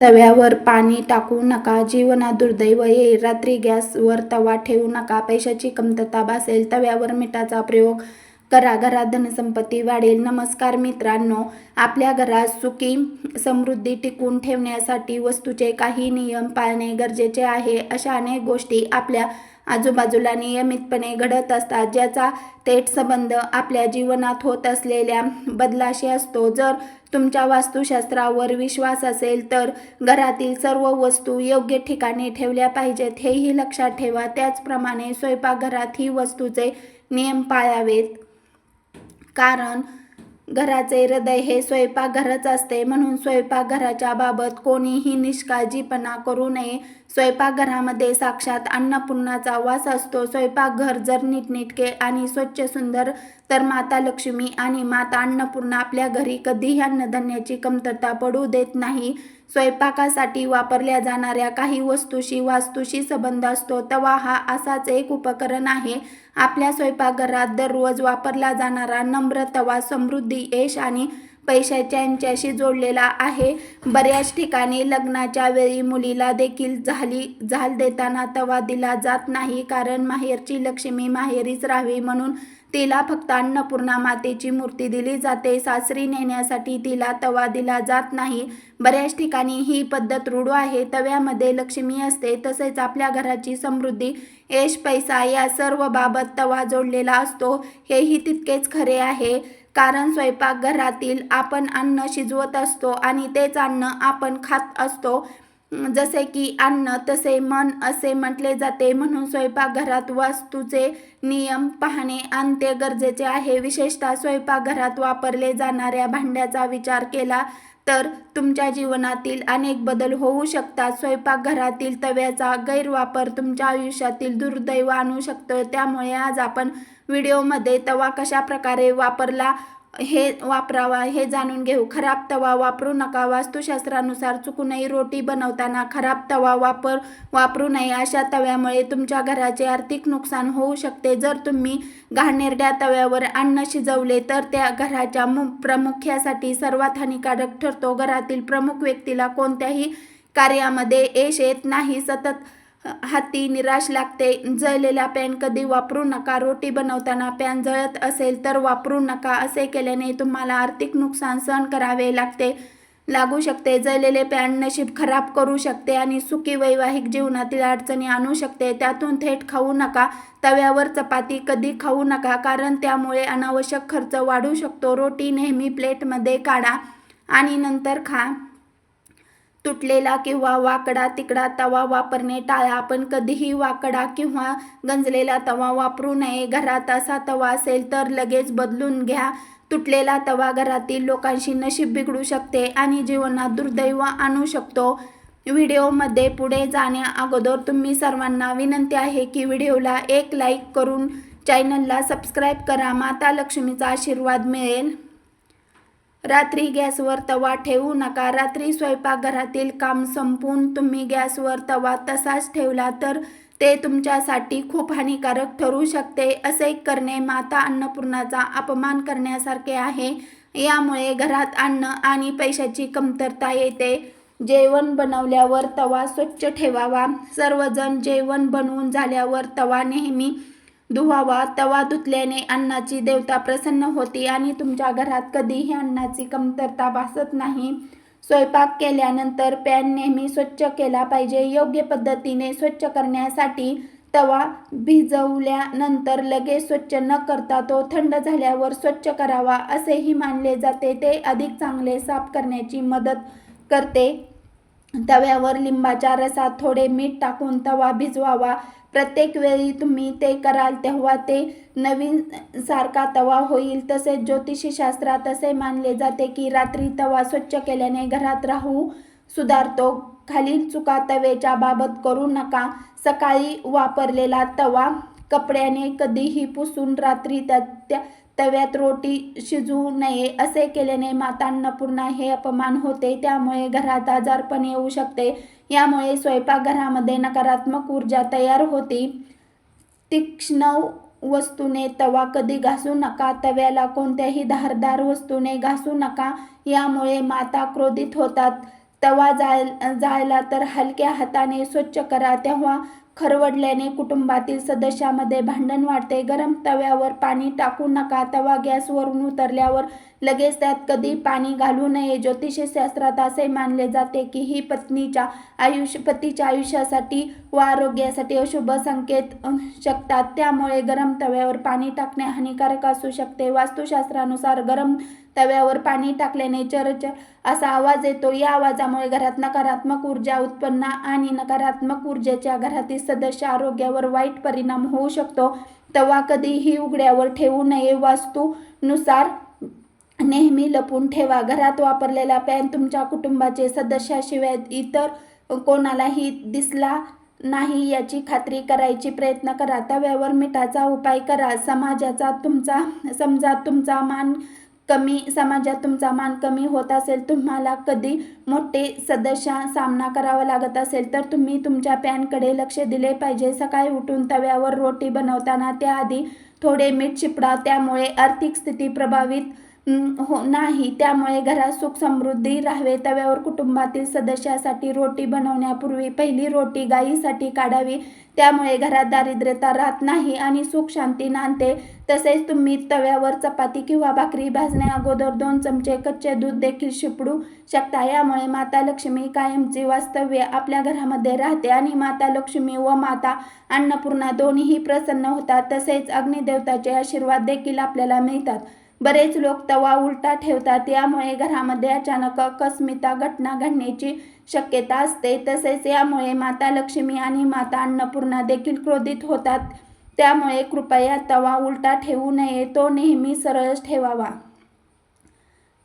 तव्यावर पाणी टाकू नका. जीवनात दुर्दैव येईल रात्री गॅसवर तवा ठेवू नका. पैशाची कमतरता भासेल. तव्यावर मिठाचा प्रयोग करा. घरात धनसंपत्ती वाढेल. नमस्कार मित्रांनो आपल्या घरात सुखी समृद्धी टिकून ठेवण्यासाठी वस्तूचे काही नियम पाळणे गरजेचे आहे. अशा अनेक गोष्टी आपल्या आजूबाजूला नियमितपणे घडत असतात ज्याचा थेट संबंध आपल्या जीवनात होत असलेल्या बदलाशी असतो. जर तुमच्या वास्तुशास्त्रावर विश्वास असेल तर घरातील सर्व वस्तू योग्य ठिकाणी ठेवल्या पाहिजेत हेही लक्षात ठेवा. त्याचप्रमाणे स्वयंपाकघरात ही वस्तूचे नियम पाळावेत. कारण घराचे हृदय हे स्वयंपाकघरच असते. म्हणून स्वयंपाकघराच्या बाबत कोणीही निष्काळजीपणा करू नये. स्वयंपाकघरामध्ये साक्षात अन्नपूर्णाचा वास असतो. स्वयंपाकघर जर नीटनेटके आणि स्वच्छ सुंदर तर माता लक्ष्मी आणि माता अन्नपूर्णा आपल्या घरी कधीही अन्नधान्याची कमतरता पडू देत नाही. स्वयंपाकासाठी वापरल्या जाणाऱ्या काही वस्तूशी वास्तूशी संबंध असतो. तवा हा असाच एक उपकरण आहे. आपल्या स्वयंपाकघरात दररोज वापरला जाणारा नम्र तवा समृद्धी यश आणि पैशाच्या यांच्याशी जोडलेला आहे. बऱ्याच ठिकाणी लग्नाच्या वेळी मुलीला देखील झाली झाल देताना तवा दिला जात नाही. कारण माहेरची लक्ष्मी माहेरीच राहावी म्हणून तिला फक्त अन्नपूर्णा मातेची मूर्ती दिली जाते. सासरी नेण्यासाठी तिला तवा दिला जात नाही. बऱ्याच ठिकाणी ही पद्धत रूढ आहे. तव्यामध्ये लक्ष्मी असते तसेच आपल्या घराची समृद्धी यश पैसा या सर्व बाबत तवा जोडलेला असतो. हेही तितकेच खरे आहे. कारण स्वयंपाकघरातील आपण अन्न शिजवत असतो आणि तेच अन्न आपण खात असतो. जसे की अन्न तसे मन असे म्हटले जाते. म्हणून स्वयंपाकघरात वास्तूचे नियम पाहणे ते गरजेचे आहे. विशेषतः स्वयंपाकघरात वापरले जाणाऱ्या भांड्याचा विचार केला तर तुमच्या जीवनातील अनेक बदल होऊ शकतात. स्वयंपाकघरातील तव्याचा गैरवापर तुमच्या आयुष्यातील दुर्दैव आणू शकतो. त्यामुळे आज आपण व्हिडिओमध्ये तवा कशा प्रकारे वापरला हे वापरावा हे जाणून घेऊ. खराब तवा वापरू नका. वास्तुशास्त्रानुसार चुकूनही रोटी बनवताना खराब तवा वापर वापरू नये. अशा तव्यामुळे तुमच्या घराचे आर्थिक नुकसान होऊ शकते. जर तुम्ही घाणेरड्या तव्यावर अन्न शिजवले तर त्या घराच्या मु प्रामुख्यासाठी सर्वात हानिकारक ठरतो. घरातील प्रमुख व्यक्तीला कोणत्याही कार्यामध्ये यश येत नाही. सतत हाती निराश लागते. जळलेला पॅन कधी वापरू नका. रोटी बनवताना पॅन जळत असेल तर वापरू नका. असे केल्याने तुम्हाला आर्थिक नुकसान सहन करावे लागते. लागू शकते. जळलेले पॅन नशीब खराब करू शकते आणि सुखी वैवाहिक जीवनातील अडचणी आणू शकते. त्यातून थेट खाऊ नका. तव्यावर चपाती कधी खाऊ नका. कारण त्यामुळे अनावश्यक खर्च वाढू शकतो. रोटी नेहमी प्लेटमध्ये काढा आणि नंतर खा. तुटलेला किंवा वाकडा तिकडा तवा वापरणे टाळा आपण कधीही वाकडा किंवा गंजलेला तवा वापरू नये. घरात असा तवा असेल तर लगेच बदलून घ्या. तुटलेला तवा घरातील लोकांशी नशीब बिघडू शकते आणि जीवनात दुर्दैव आणू शकतो. व्हिडिओमध्ये पुढे जाण्या अगोदर तुम्ही सर्वांना विनंती आहे की व्हिडिओला एक लाईक करून चॅनलला सबस्क्राईब करा. माता लक्ष्मीचा आशीर्वाद मिळेल. रात्री गॅसवर तवा ठेवू नका. रात्री स्वयंपाकघरातील काम संपून तुम्ही गॅसवर तवा तसाच ठेवला तर ते तुमच्यासाठी खूप हानिकारक ठरू शकते असे करणे माता अन्नपूर्णाचा अपमान करण्यासारखे आहे. यामुळे घरात अन्न आणि पैशाची कमतरता येते. जेवण बनवल्यावर तवा स्वच्छ ठेवावा. सर्वजण जेवण बनवून झाल्यावर तवा नेहमी धुवावा तवा धुतल्याने अन्नाची देवता प्रसन्न होती आणि तुमच्या घरात कधीही अन्नाची कमतरता भासत नाही. स्वयंपाक केल्यानंतर पॅन नेहमी स्वच्छ केला पाहिजे. योग्य पद्धतीने स्वच्छ करण्यासाठी तवा भिजवल्यानंतर लगेच स्वच्छ न करता तो थंड झाल्यावर स्वच्छ करावा असेही मानले जाते. ते अधिक चांगले साफ करण्याची मदत करते. तव्यावर लिंबाच्या रसात थोडे मीठ टाकून तवा भिजवावा. प्रत्येक वेळी तुम्ही ते कराल तेव्हा ते नवीन सारखा तवा होईल. तसेच ज्योतिषी शास्त्रात असे मानले जाते की रात्री तवा स्वच्छ केल्याने घरात राहू सुधारतो. खालील चुका तवेच्या बाबत करू नका. सकाळी वापरलेला तवा कपड्याने कधीही पुसून रात्री त्या त्या तव्यात रोटी शिजवू नये असे केल्याने मातांना पुन्हा हे अपमान होते. त्यामुळे घरात आजारपण येऊ शकते. यामुळे स्वयंपाकघरामध्ये नकारात्मक ऊर्जा तयार होती. तीक्ष्ण वस्तूने तवा कधी घासू नका तव्याला कोणत्याही धारदार वस्तूने घासू नका यामुळे माता क्रोधित होतात. तवा जाळ जायला तर हलक्या हाताने स्वच्छ करा तेव्हा खरवडल्याने कुटुंबातील सदस्यामध्ये भांडण वाढते. गरम तव्यावर पाणी टाकू नका. तवा गॅसवरून उतरल्यावर लगेच त्यात कधी पाणी घालू नये. ज्योतिषशास्त्रात असे मानले जाते की ही पत्नीच्या आयुष्य पतीच्या आयुष्यासाठी व आरोग्यासाठी अशुभ संकेत शकतात. त्यामुळे गरम तव्यावर पाणी टाकणे हानिकारक असू शकते. वास्तुशास्त्रानुसार गरम तव्यावर पाणी टाकल्याने चरच असा आवाज येतो. या आवाजामुळे घरात नकारात्मक ऊर्जा उत्पन्न आणि नकारात्मक ऊर्जेच्या घरातील सदस्य आरोग्यावर वाईट परिणाम होऊ शकतो. तवा कधीही उघड्यावर ठेवू नये. वास्तूनुसार नेहमी लपून ठेवा. घरात वापरलेला पॅन तुमच्या कुटुंबाचे सदस्याशिवाय इतर कोणालाही दिसला नाही याची खात्री करायची प्रयत्न करा. तव्यावर मिठाचा उपाय करा. समाजाचा तुमचा समजा तुमचा मान कमी समाजात तुमचा मान कमी होत असेल तुम्हाला कधी मोठे सदस्य सामना करावा लागत असेल तर तुम्ही तुमच्या पॅनकडे लक्ष दिले पाहिजे. सकाळी उठून तव्यावर रोटी बनवताना त्याआधी थोडे मीठ शिपडा त्यामुळे आर्थिक स्थिती प्रभावित हो नाही. त्यामुळे घरात सुख समृद्धी राहावे. तव्यावर कुटुंबातील सदस्यासाठी रोटी बनवण्यापूर्वी पहिली रोटी गायीसाठी काढावी. त्यामुळे घरात दारिद्र्यता राहत नाही आणि सुख शांती नांदते. तसेच तुम्ही तव्यावर चपाती किंवा भाकरी भाजण्या अगोदर दोन चमचे कच्चे दूध देखील शिपडू शकता. यामुळे माता लक्ष्मी कायमची वास्तव्य आपल्या घरामध्ये राहते आणि माता लक्ष्मी व माता अन्नपूर्णा दोन्हीही प्रसन्न होतात. तसेच अग्निदेवताचे आशीर्वाद देखील आपल्याला मिळतात. बरेच लोक तवा उलटा ठेवतात यामुळे घरामध्ये अचानक अकस्मिता घटना घडण्याची शक्यता असते. तसेच यामुळे माता लक्ष्मी आणि माता अन्नपूर्णा देखील क्रोधित होतात. त्यामुळे कृपया तवा उलटा ठेवू नये तो नेहमी सरळ ठेवावा.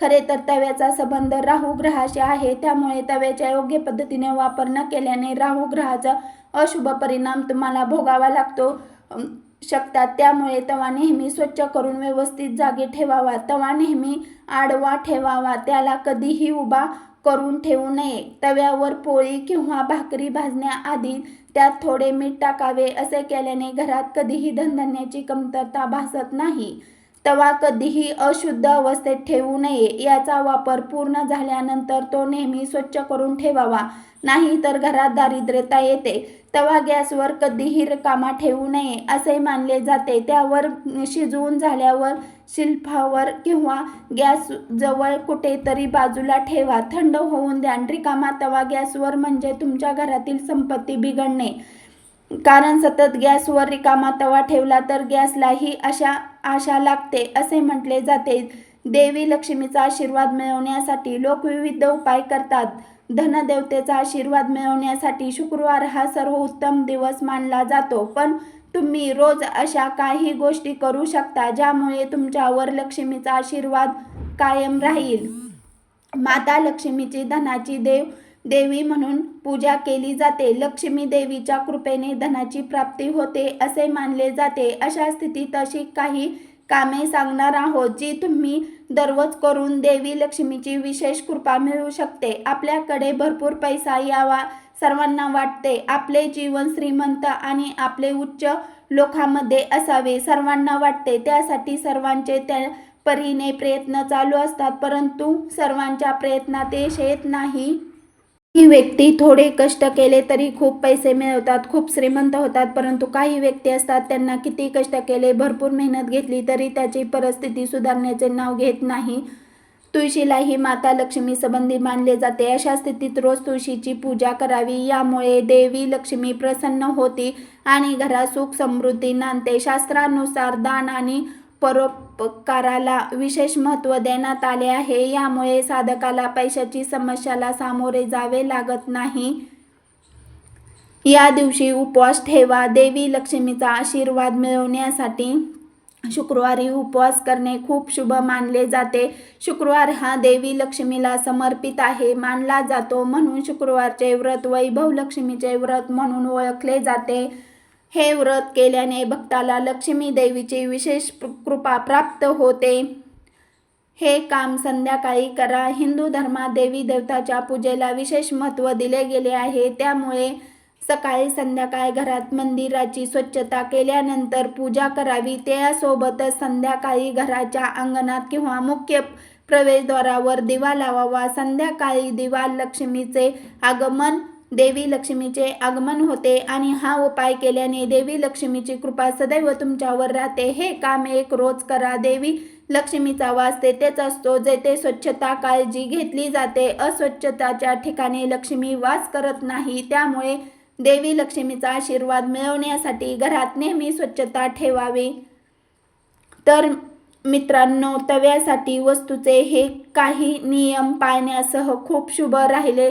खरे तर तव्याचा संबंध राहू ग्रहाशी आहे. त्यामुळे तव्याच्या योग्य पद्धतीने वापर न केल्याने राहू ग्रहाचा अशुभ परिणाम तुम्हाला भोगावा लागतो. शकतात. त्यामुळे तवा नेहमी स्वच्छ करून व्यवस्थित जागी ठेवावा. तवा नेहमी आडवा ठेवावा. त्याला कधीही उभा करून ठेवू नये. तव्यावर पोळी किंवा भाकरी भाजण्याआधी त्यात थोडे मीठ टाकावे. असे केल्याने घरात कधीही धनधान्याची कमतरता भासत नाही. तवा कधीही अशुद्ध अवस्थेत ठेवू नये. याचा वापर पूर्ण झाल्यानंतर तो नेहमी स्वच्छ करून ठेवावा. नाही तर घरात दारिद्र्यता येते. तवा गॅसवर कधीही रिकामा ठेवू नये असे मानले जाते. त्यावर शिजवून झाल्यावर शिल्पावर किंवा गॅस जवळ कुठेतरी बाजूला ठेवा. थंड होऊन द्या रिकामा तवा गॅसवर म्हणजे तुमच्या घरातील संपत्ती बिघडणे. कारण सतत गॅसवर रिकामा तवा ठेवला तर गॅसलाही अशा आशा लागते असे म्हटले जाते. देवी लक्ष्मीचा आशीर्वाद मिळवण्यासाठी लोक विविध उपाय करतात. धनदेवतेचा आशीर्वाद मिळवण्यासाठी शुक्रवार हा सर्वोत्तम दिवस मानला जातो. पण तुम्ही रोज अशा काही गोष्टी करू शकता ज्यामुळे तुमच्यावर लक्ष्मीचा आशीर्वाद कायम राहील. माता लक्ष्मीची धनाची देव देवी म्हणून पूजा केली जाते. लक्ष्मी देवीच्या कृपेने धनाची प्राप्ती होते असे मानले जाते. अशा स्थितीत अशी काही कामे सांगणार आहोत जी तुम्ही दररोज करून देवी लक्ष्मीची विशेष कृपा मिळू शकते. आपल्याकडे भरपूर पैसा यावा सर्वांना वाटते. आपले जीवन श्रीमंत आणि आपले उच्च लोकांमध्ये असावे सर्वांना वाटते. त्यासाठी सर्वांचे त्या परीने प्रयत्न चालू असतात परंतु सर्वांच्या प्रयत्नात यश येत नाही. ही व्यक्ती थोडे कष्ट केले तरी खूप पैसे मिळवतात खूप श्रीमंत होतात परंतु काही व्यक्ती असतात त्यांना किती कष्ट केले भरपूर मेहनत घेतली तरी त्याची परिस्थिती सुधारण्याचे नाव घेत नाही. तुळशीलाही माता लक्ष्मी संबंधी मानले जाते. अशा स्थितीत रोज तुळशीची पूजा करावी यामुळे देवी लक्ष्मी प्रसन्न होती आणि घरात सुख समृद्धी नांदते. शास्त्रानुसार दान आणि परोपकाराला विशेष महत्त्व देण्यात आले आहे. यामुळे साधकाला पैशाची समस्याला सामोरे जावे लागत नाही. या दिवशी उपवास ठेवा. देवी लक्ष्मीचा आशीर्वाद मिळवण्यासाठी शुक्रवारी उपवास करणे खूप शुभ मानले जाते. शुक्रवार हा देवी लक्ष्मीला समर्पित आहे मानला जातो म्हणून शुक्रवारचे व्रत वैभव लक्ष्मीचे व्रत म्हणून ओळखले जाते. हे व्रत केल्याने भक्ताला लक्ष्मी देवीची विशेष कृपा प्राप्त होते. हे काम संध्याकाळी करा. हिंदू धर्मात देवी देवताच्या पूजेला विशेष महत्त्व दिले गेले आहे. त्यामुळे सकाळी संध्याकाळी घरात मंदिराची स्वच्छता केल्यानंतर पूजा करावी. त्यासोबतच संध्याकाळी घराच्या अंगणात किंवा मुख्य प्रवेशद्वारावर दिवा लावावा. संध्याकाळी दिवा लक्ष्मीचे आगमन देवी लक्ष्मीचे आगमन होते आणि हा उपाय केल्याने देवी लक्ष्मीची कृपा सदैव तुमच्यावर राहते. हे काम एक रोज करा. देवी लक्ष्मीचा वास तेथेच असतो जेथे स्वच्छता काळजी घेतली जाते. अस्वच्छताच्या ठिकाणी लक्ष्मी वास करत नाही. त्यामुळे देवी लक्ष्मीचा आशीर्वाद मिळवण्यासाठी घरात नेहमी स्वच्छता ठेवावी. तर मित्रांनो तव्यासाठी वस्तूचे हे काही नियम पाळण्यासह खूप शुभ राहिले.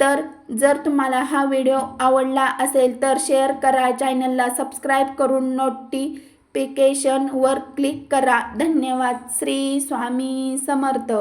तर जर तुम्हाला हा व्हिडिओ आवडला असेल तर शेअर करा चॅनलला सबस्क्राईब करून नोटिफिकेशनवर क्लिक करा. धन्यवाद. श्री स्वामी समर्थ.